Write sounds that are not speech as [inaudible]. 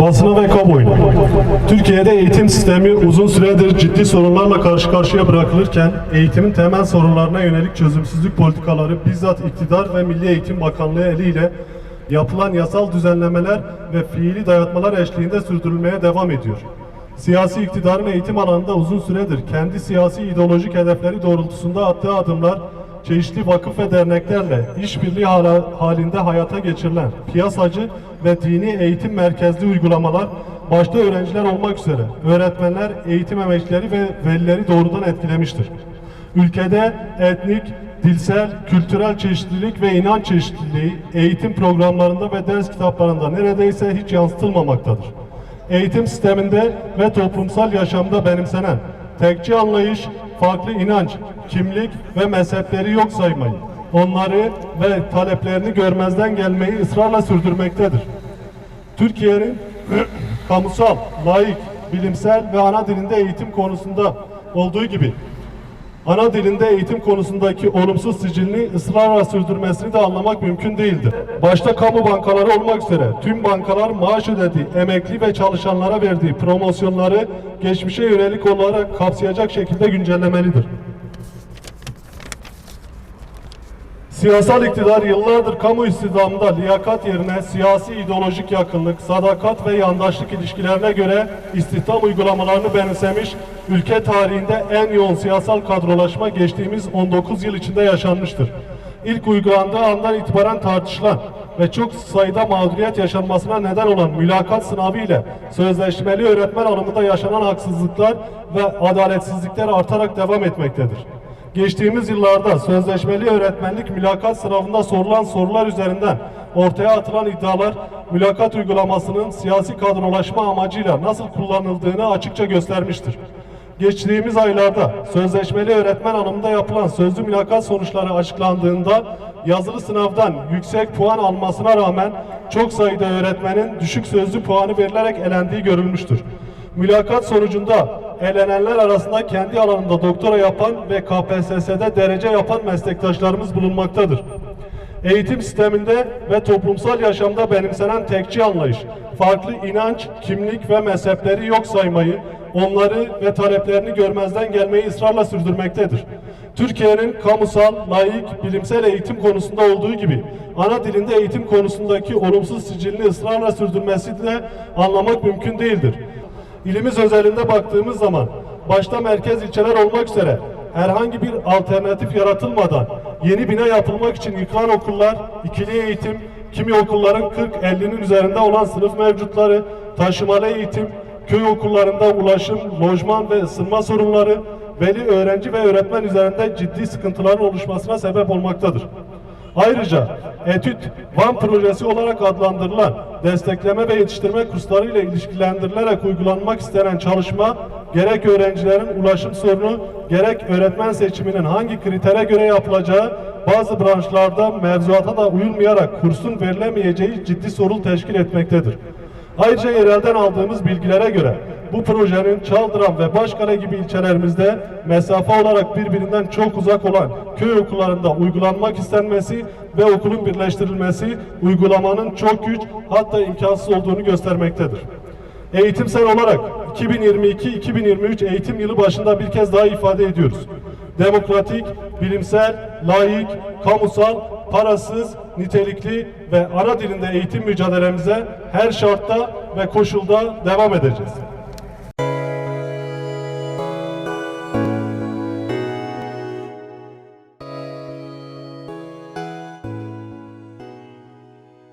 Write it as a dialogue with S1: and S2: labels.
S1: Basına ve kamuoyuna. Türkiye'de eğitim sistemi uzun süredir ciddi sorunlarla karşı karşıya bırakılırken eğitimin temel sorunlarına yönelik çözümsüzlük politikaları bizzat iktidar ve Milli Eğitim Bakanlığı eliyle yapılan yasal düzenlemeler ve fiili dayatmalar eşliğinde sürdürülmeye devam ediyor. Siyasi iktidarın eğitim alanında uzun süredir kendi siyasi ideolojik hedefleri doğrultusunda attığı adımlar çeşitli vakıf ve derneklerle işbirliği halinde hayata geçirilen piyasacı ve dini eğitim merkezli uygulamalar başta öğrenciler olmak üzere öğretmenler, eğitim emekçileri ve velileri doğrudan etkilemiştir. Ülkede etnik, dilsel, kültürel çeşitlilik ve inanç çeşitliliği eğitim programlarında ve ders kitaplarında neredeyse hiç yansıtılmamaktadır. Eğitim sisteminde ve toplumsal yaşamda benimsenen tekçi anlayış, farklı inanç, kimlik ve mezhepleri yok saymayı, onları ve taleplerini görmezden gelmeyi ısrarla sürdürmektedir. Türkiye'nin [clears throat] kamusal, laik, bilimsel ve ana dilinde eğitim konusunda olduğu gibi ana dilinde eğitim konusundaki olumsuz sicilini ısrarla sürdürmesini de anlamak mümkün değildir. Başta kamu bankaları olmak üzere tüm bankalar maaş ödediği emekli ve çalışanlara verdiği promosyonları geçmişe yönelik olarak kapsayacak şekilde güncellemelidir. Siyasal iktidar yıllardır kamu istihdamında liyakat yerine siyasi ideolojik yakınlık, sadakat ve yandaşlık ilişkilerine göre istihdam uygulamalarını benimsemiş, ülke tarihinde en yoğun siyasal kadrolaşma geçtiğimiz 19 yıl içinde yaşanmıştır. İlk uygulandığı andan itibaren tartışılan ve çok sayıda mağduriyet yaşanmasına neden olan mülakat sınavı ile sözleşmeli öğretmen alımında yaşanan haksızlıklar ve adaletsizlikler artarak devam etmektedir. Geçtiğimiz yıllarda sözleşmeli öğretmenlik mülakat sınavında sorulan sorular üzerinden ortaya atılan iddialar mülakat uygulamasının siyasi kadrolaşma amacıyla nasıl kullanıldığını açıkça göstermiştir. Geçtiğimiz aylarda sözleşmeli öğretmen alımında yapılan sözlü mülakat sonuçları açıklandığında yazılı sınavdan yüksek puan almasına rağmen çok sayıda öğretmenin düşük sözlü puanı verilerek elendiği görülmüştür. Mülakat sonucunda elenenler arasında kendi alanında doktora yapan ve KPSS'de derece yapan meslektaşlarımız bulunmaktadır. Eğitim sisteminde ve toplumsal yaşamda benimsenen tekçi anlayış, farklı inanç, kimlik ve mezhepleri yok saymayı, onları ve taleplerini görmezden gelmeyi ısrarla sürdürmektedir. Türkiye'nin kamusal, laik, bilimsel eğitim konusunda olduğu gibi ana dilinde eğitim konusundaki olumsuz sicilini ısrarla sürdürmesi de anlamak mümkün değildir. İlimiz özelinde baktığımız zaman başta merkez ilçeler olmak üzere herhangi bir alternatif yaratılmadan yeni bina yapılmak için yıkılan okullar, ikili eğitim, kimi okulların 40-50'nin üzerinde olan sınıf mevcutları, taşımalı eğitim, köy okullarında ulaşım, lojman ve ısınma sorunları, veli, öğrenci ve öğretmen üzerinde ciddi sıkıntıların oluşmasına sebep olmaktadır. Ayrıca etüt Van projesi olarak adlandırılan destekleme ve yetiştirme kursları ile ilişkilendirilerek uygulanmak istenen çalışma gerek öğrencilerin ulaşım sorunu gerek öğretmen seçiminin hangi kritere göre yapılacağı bazı branşlarda mevzuata da uyulmayarak kursun verilemeyeceği ciddi sorun teşkil etmektedir. Ayrıca yerelden aldığımız bilgilere göre bu projenin Çaldıran ve Başkale gibi ilçelerimizde mesafe olarak birbirinden çok uzak olan köy okullarında uygulanmak istenmesi ve okulun birleştirilmesi uygulamanın çok güç hatta imkansız olduğunu göstermektedir. Eğitimsel olarak 2022-2023 eğitim yılı başında bir kez daha ifade ediyoruz. Demokratik, bilimsel, layık, kamusal, parasız, nitelikli ve ana dilinde eğitim mücadelemize her şartta ve koşulda devam edeceğiz.